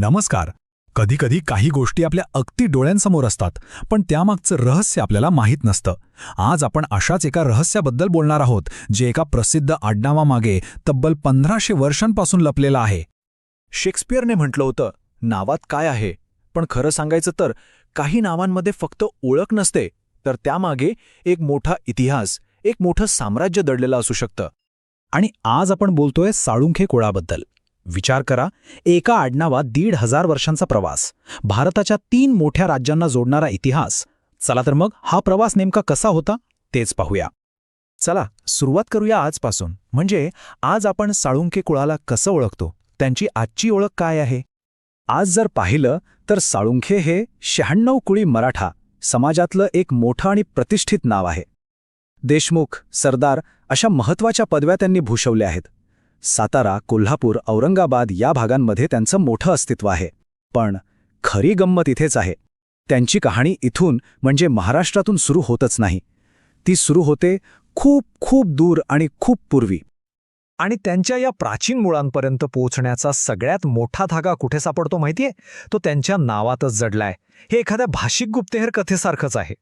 नमस्कार. कधीकधी काही गोष्टी आपल्या अगदी डोळ्यांसमोर असतात पण त्यामागचं रहस्य आपल्याला माहीत नसतं. आज आपण अशाच एका रहस्याबद्दल बोलणार आहोत जे एका प्रसिद्ध आडनावामागे तब्बल पंधराशे वर्षांपासून लपलेलं आहे. शेक्सपियरने म्हटलं होतं नावात काय आहे? पण खरं सांगायचं तर काही नावांमध्ये फक्त ओळख नसते तर त्यामागे एक मोठा इतिहास एक मोठं साम्राज्य दडलेलं असू शकतं. आणि आज आपण बोलतोय साळुंखे कुळाबद्दल. विचार करा एका आडनावा दीड हजार वर्षांचा प्रवास भारताच्या तीन मोठ्या राज्यांना जोडणारा इतिहास. चला तर मग हा प्रवास नेमका कसा होता तेच पाहूया. चला सुरुवात करूया आजपासून. म्हणजे आज आपण साळुंखे कुळाला कसं ओळखतो? त्यांची आजची ओळख काय आहे? आज जर पाहिलं तर साळुंखे हे शहाण्णव कुळी मराठा समाजातलं एक मोठं आणि प्रतिष्ठित नाव आहे. देशमुख सरदार अशा महत्त्वाच्या पदव्या त्यांनी भूषवल्या आहेत. सातारा कोल्हापूर औरंगाबाद या भागांमध्ये त्यांचं मोठं अस्तित्व आहे. पण खरी गंमत इथेच आहे. त्यांची कहाणी इथून म्हणजे महाराष्ट्रातून सुरू होतच नाही. ती सुरू होते खूप खूप दूर आणि खूप पूर्वी. आणि त्यांच्या या प्राचीन मुळांपर्यंत पोहोचण्याचा सगळ्यात मोठा धागा कुठे सापडतो माहितीये? तो त्यांच्या नावातच जडलाय. हे एखाद्या भाषिक गुप्तेहर कथेसारखंच आहे.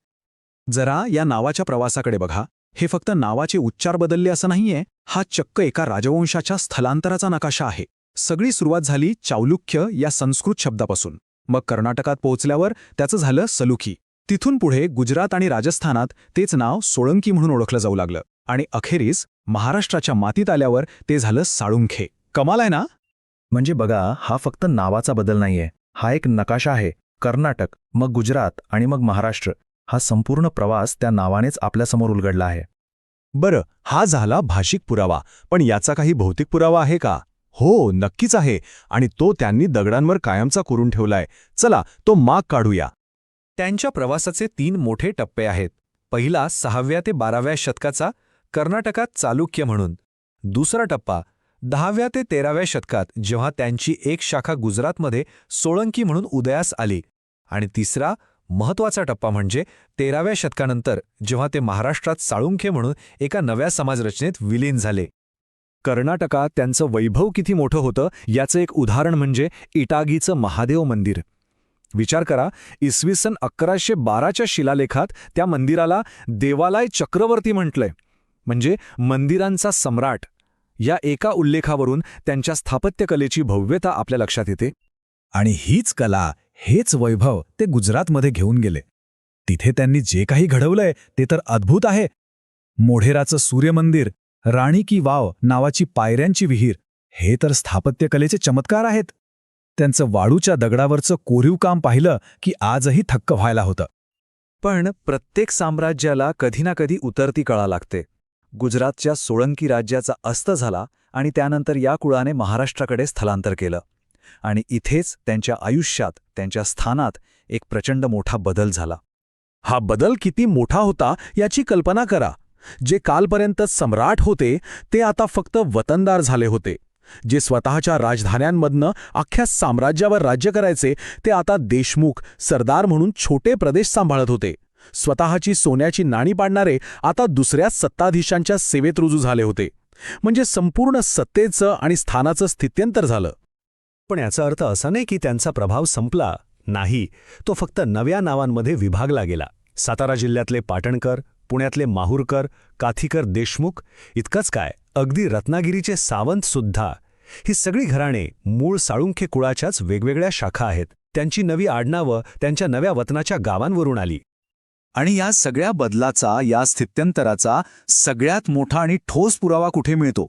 जरा या नावाच्या प्रवासाकडे बघा. हे फक्त नावाचे उच्चार बदलले असं नाहीये हा चक्क एका राजवंशाच्या स्थलांतराचा नकाशा आहे. सगळी सुरुवात झाली चावलुक्य या संस्कृत शब्दापासून. मग कर्नाटकात पोहोचल्यावर त्याचं झालं सलुखी. तिथून पुढे गुजरात आणि राजस्थानात तेच नाव सोळंकी म्हणून ओळखलं जाऊ लागलं. आणि अखेरीस महाराष्ट्राच्या मातीत आल्यावर ते झालं साळुंखे. कमाल आहे ना? म्हणजे बघा हा फक्त नावाचा बदल नाहीये. हा एक नकाशा आहे. कर्नाटक मग गुजरात आणि मग महाराष्ट्र. हा संपूर्ण प्रवास त्या नावानेच आपल्यासमोर उलगडला आहे. बरं हा झाला भाषिक पुरावा पण याचा काही भौतिक पुरावा आहे का? हो नक्कीच आहे आणि तो त्यांनी दगडांवर कायमचा करून ठेवलाय. चला तो माग काढूया. त्यांच्या प्रवासाचे तीन मोठे टप्पे आहेत. पहिला सहाव्या ते बाराव्या शतकाचा कर्नाटकात चालुक्य म्हणून. दुसरा टप्पा दहाव्या ते तेराव्या शतकात जेव्हा त्यांची एक शाखा गुजरातमध्ये सोळंकी म्हणून उदयास आली. आणि तिसरा महत्त्वाचा टप्पा म्हणजे तेराव्या शतकानंतर जेव्हा ते महाराष्ट्रात साळुंखे म्हणून एका नव्या समाजरचनेत विलीन झाले. कर्नाटकात त्यांचं वैभव किती मोठं होतं याचं एक उदाहरण म्हणजे इटागीचं महादेव मंदिर. विचार करा इसवी सन अकराशे बाराच्या शिलालेखात त्या मंदिराला देवालय चक्रवर्ती म्हटलंय. म्हणजे मंदिरांचा सम्राट. या एका उल्लेखावरून त्यांच्या स्थापत्यकलेची भव्यता आपल्या लक्षात येते. आणि हीच कला हेच वैभव ते गुजरातमध्ये घेऊन गेले. तिथे त्यांनी जे काही घडवलंय ते तर अद्भुत आहे. मोढेराचं सूर्यमंदिर राणी की वाव नावाची पायऱ्यांची विहीर हे तर स्थापत्यकलेचे चमत्कार आहेत. त्यांचं वाळूच्या दगडावरचं कोरीव काम पाहिलं की आजही थक्क व्हायला होतं. पण प्रत्येक साम्राज्याला कधी ना कधी उतरती कळा लागते. गुजरातच्या सोळंकी राज्याचा अस्त झाला आणि त्यानंतर या कुळाने महाराष्ट्राकडे स्थलांतर केलं. आणि इथेच त्यांच्या आयुष्यात त्यांच्या स्थानात एक प्रचंड मोठा बदल झाला. हा बदल किती मोठा होता याची कल्पना करा. जे कालपर्यंत सम्राट होते ते आता फक्त वतनदार झाले होते. जे स्वतःच्या राजधान्यांमधनं अख्ख्या साम्राज्यावर राज्य करायचे ते आता देशमुख सरदार म्हणून छोटे प्रदेश सांभाळत होते. स्वतःची सोन्याची नाणी पाडणारे आता दुसऱ्या सत्ताधीशांच्या सेवेत रुजू झाले होते. म्हणजे संपूर्ण सत्तेचं आणि स्थानाचं स्थित्यंतर झालं. पण याचा अर्थ असा नाही की त्यांचा प्रभाव संपला नाही. तो फक्त नव्या नावांमध्ये विभागला गेला. सातारा जिल्ह्यातले पाटणकर पुण्यातले माहूरकर काथीकर देशमुख इतकंच काय अगदी रत्नागिरीचे सावंतसुद्धा ही सगळी घराणे मूळ साळुंखे कुळाच्याच वेगवेगळ्या शाखा आहेत. त्यांची नवी आडनावं त्यांच्या नव्या वतनाच्या गावांवरून आली. आणि या सगळ्या बदलाचा या स्थित्यंतराचा सगळ्यात मोठा आणि ठोस पुरावा कुठे मिळतो?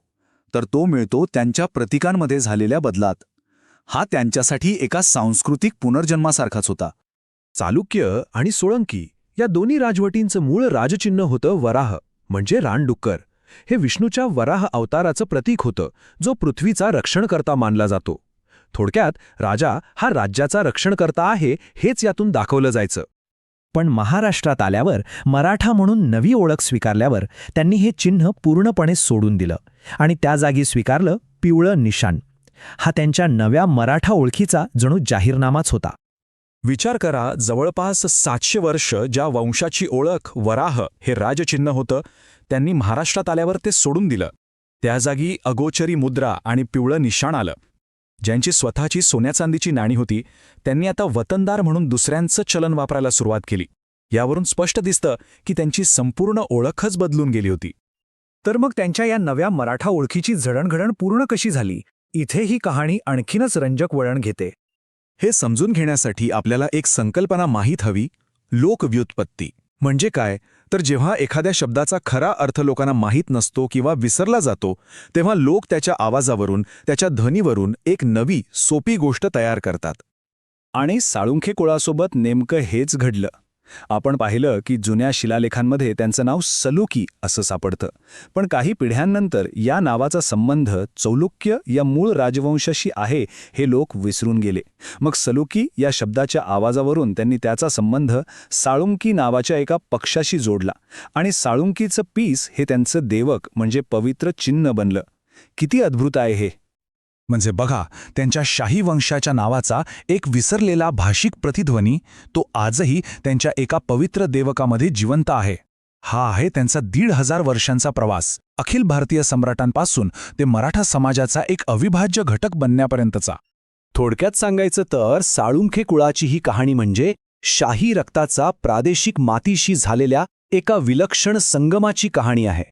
तर तो मिळतो त्यांच्या प्रतिकांमध्ये झालेल्या बदलात. हा त्यांच्यासाठी एका सांस्कृतिक पुनर्जन्मासारखाच होता. चालुक्य आणि सोळंकी या दोन्ही राजवटींचं मूळ राजचिन्ह होतं वराह म्हणजे रानडुक्कर. हे विष्णूच्या वराह अवताराचं प्रतीक होतं जो पृथ्वीचा रक्षणकर्ता मानला जातो. थोडक्यात राजा हा राज्याचा रक्षणकर्ता आहे हेच यातून दाखवलं जायचं. पण महाराष्ट्रात आल्यावर मराठा म्हणून नवी ओळख स्वीकारल्यावर त्यांनी हे चिन्ह पूर्णपणे सोडून दिलं. आणि त्या जागी स्वीकारलं पिवळं निशाण. हा त्यांच्या नव्या मराठा ओळखीचा जणू जाहीरनामाच होता. विचार करा जवळपास सातशे वर्ष ज्या वंशाची ओळख वराह हे राजचिन्ह होतं त्यांनी महाराष्ट्रात आल्यावर ते सोडून दिलं. त्या जागी अगोचरी मुद्रा आणि पिवळं निशाण आलं. ज्यांची स्वतःची सोन्याचांदीची नाणी होती त्यांनी आता वतनदार म्हणून दुसऱ्यांचं चलन वापरायला सुरुवात केली. यावरून स्पष्ट दिसतं की त्यांची संपूर्ण ओळखच बदलून गेली होती. तर मग त्यांच्या या नव्या मराठा ओळखीची जडणघडण पूर्ण कशी झाली? इथे ही कहाणी आणखीनच रंजक वळण घेते. हे समजून घेण्यासाठी आपल्याला एक संकल्पना माहीत हवी लोकव्युत्पत्ती म्हणजे काय? तर जेव्हा एखाद्या शब्दाचा खरा अर्थ लोकांना माहीत नसतो किंवा विसरला जातो तेव्हा लोक त्याच्या आवाजावरून त्याच्या ध्वनीवरून एक नवी सोपी गोष्ट तयार करतात. आणि साळुंखे कुळासोबत नेमकं हेच घडलं. आपण पाहिलं की जुन्या शिलालेखांमध्ये त्यांचं नाव सलुकी असं सापडतं. पण काही पिढ्यांनंतर या नावाचा संबंध चौलुक्य या मूळ राजवंशाशी आहे हे लोक विसरून गेले. मग सलुकी या शब्दाच्या आवाजावरून त्यांनी त्याचा संबंध साळुंकी नावाच्या एका पक्षाशी जोडला आणि साळुंकीचं पीस हे त्यांचं देवक म्हणजे पवित्र चिन्ह बनलं. किती अद्भुत आहे हे! म्हणजे बघा त्यांच्या शाही वंशाच्या नावाचा एक विसरलेला भाषिक प्रतिध्वनी तो आजही त्यांच्या एका पवित्र देवकामध्ये जिवंत आहे. हा आहे त्यांचा दीड हजार वर्षांचा प्रवास. अखिल भारतीय सम्राटांपासून ते मराठा समाजाचा एक अविभाज्य घटक बनण्यापर्यंतचा. थोडक्यात सांगायचं तर साळुंखे कुळाची ही कहाणी म्हणजे शाही रक्ताचा प्रादेशिक मातीशी झालेल्या एका विलक्षण संगमाची कहाणी आहे.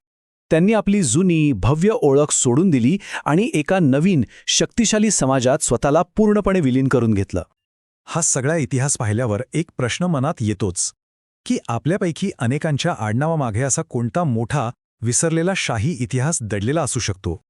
त्यांनी आपली जुनी भव्य ओळख सोडून दिली आणि एका नवीन शक्तिशाली समाजात स्वतःला पूर्णपणे विलीन करून घेतलं. हा सगळा इतिहास पाहिल्यावर एक प्रश्न मनात येतोच की आपल्यापैकी अनेकांच्या आडनावामागे असा कोणता मोठा विसरलेला शाही इतिहास दडलेला असू शकतो?